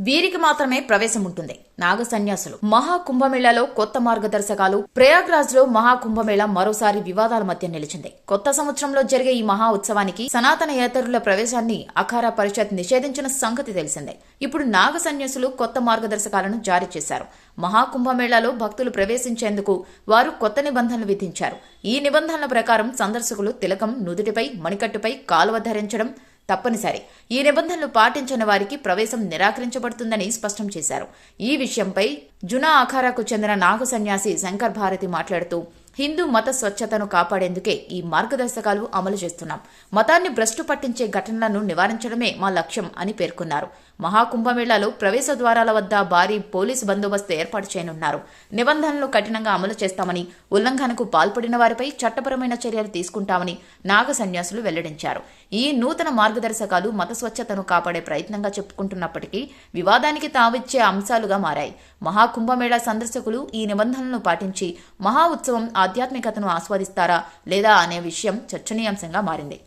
వీరికి మాత్రమే ప్రవేశం ఉంటుంది నాగ సన్యాసులు మహా కుంభమేళాలో కొత్త మార్గదర్శకాలు ప్రయాగ్రాజ్లో మహాకుంభమేళ మరోసారి వివాదాల మధ్య నిలిచింది. కొత్త సంవత్సరంలో జరిగే ఈ మహా ఉత్సవానికి సనాతన ఏతరుల ప్రవేశాన్ని అఖారా పరిషత్ నిషేధించిన సంగతి తెలిసిందే. ఇప్పుడు నాగ సన్యాసులు కొత్త మార్గదర్శకాలను జారీ చేశారు. మహాకుంభమేళాలో భక్తులు ప్రవేశించేందుకు వారు కొత్త నిబంధనలు విధించారు. ఈ నిబంధనల ప్రకారం సందర్శకులు తిలకం నుదుటిపై మణికట్టుపై కాలువ ధరించడం తప్పనిసరి. ఈ నిబంధనలు పాటించని వారికి ప్రవేశం నిరాకరించబడుతుందని స్పష్టం చేశారు. ఈ విషయంపై జునా అఖారాకు చెందిన నాగ సన్యాసి శంకర్ భారతి మాట్లాడుతూ హిందూ మత స్వచ్ఛతను కాపాడేందుకే ఈ మార్గదర్శకాలు అమలు చేస్తున్నాం. మతాన్ని భ్రష్టు పట్టించే ఘటనలను నివారించడమే మా లక్ష్యం అని పేర్కొన్నారు. మహాకుంభమేళాలో ప్రవేశ ద్వారాల వద్ద భారీ పోలీసు బందోబస్తు ఏర్పాటు చేయనున్నారు. నిబంధనలు కఠినంగా అమలు చేస్తామని ఉల్లంఘనకు పాల్పడిన వారిపై చట్టపరమైన చర్యలు తీసుకుంటామని నాగ సన్యాసులు వెల్లడించారు. ఈ నూతన మార్గదర్శకాలు మత స్వచ్ఛతను కాపాడే ప్రయత్నంగా చెప్పుకుంటున్నప్పటికీ వివాదానికి తావిచ్చే అంశాలుగా మారాయి. మహాకుంభమేళా సందర్శకులు ఈ నిబంధనలను పాటించి మహా ఉత్సవం ఆధ్యాత్మికతను ఆస్వాదిస్తారా లేదా అనే విషయం చర్చనీయాంశంగా మారింది.